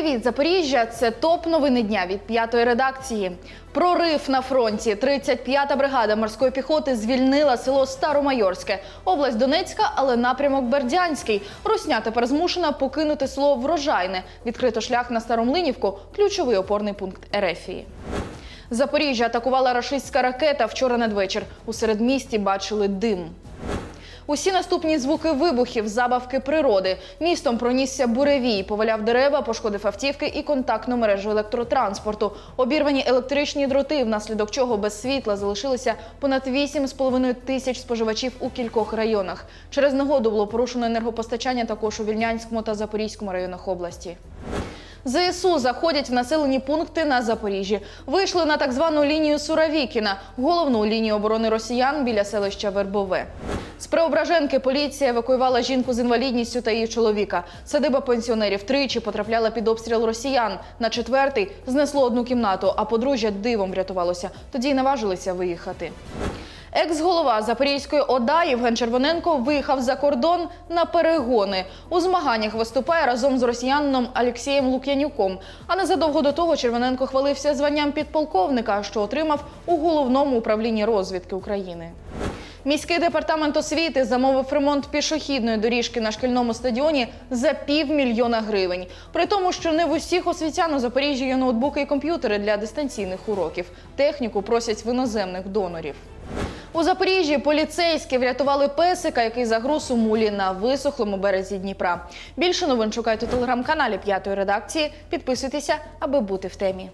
Привіт, Запоріжжя! Це топ новини дня від п'ятої редакції. Прорив на фронті. 35-та бригада морської піхоти звільнила село Старомайорське, область Донецька, але напрямок Бердянський. Русня тепер змушена покинути село Врожайне. Відкрито шлях на Старомлинівку, ключовий опорний пункт Ерефії. Запоріжжя атакувала рашистська ракета вчора надвечір. У середмісті бачили дим. Усі наступні звуки вибухів, забавки природи. Містом пронісся буревій, поваляв дерева, пошкодив автівки і контактну мережу електротранспорту. Обірвані електричні дроти, внаслідок чого без світла залишилися понад 8,5 тисяч споживачів у кількох районах. Через негоду було порушено енергопостачання також у Вільнянському та Запорізькому районах області. ЗСУ заходять в населені пункти на Запоріжжі. Вийшли на так звану лінію Суровікіна, головну лінію оборони росіян біля селища Вербове. З Преображенки поліція евакуювала жінку з інвалідністю та її чоловіка. Садиба пенсіонерів тричі потрапляла під обстріл росіян. На четвертий знесло одну кімнату, а подружжя дивом врятувалося. Тоді й наважилися виїхати. Екс-голова Запорізької ОДА Євген Червоненко виїхав за кордон на перегони. У змаганнях виступає разом з росіянином Олексієм Лук'янюком. А незадовго до того Червоненко хвалився званням підполковника, що отримав у головному управлінні розвідки України. Міський департамент освіти замовив ремонт пішохідної доріжки на шкільному стадіоні за півмільйона гривень. При тому, що не в усіх освітян у Запоріжжі є ноутбуки і комп'ютери для дистанційних уроків. Техніку просять в іноземних донорів. У Запоріжжі поліцейські врятували песика, який загруз у мулі на висохлому березі Дніпра. Більше новин шукайте у телеграм-каналі п'ятої редакції. Підписуйтеся, аби бути в темі.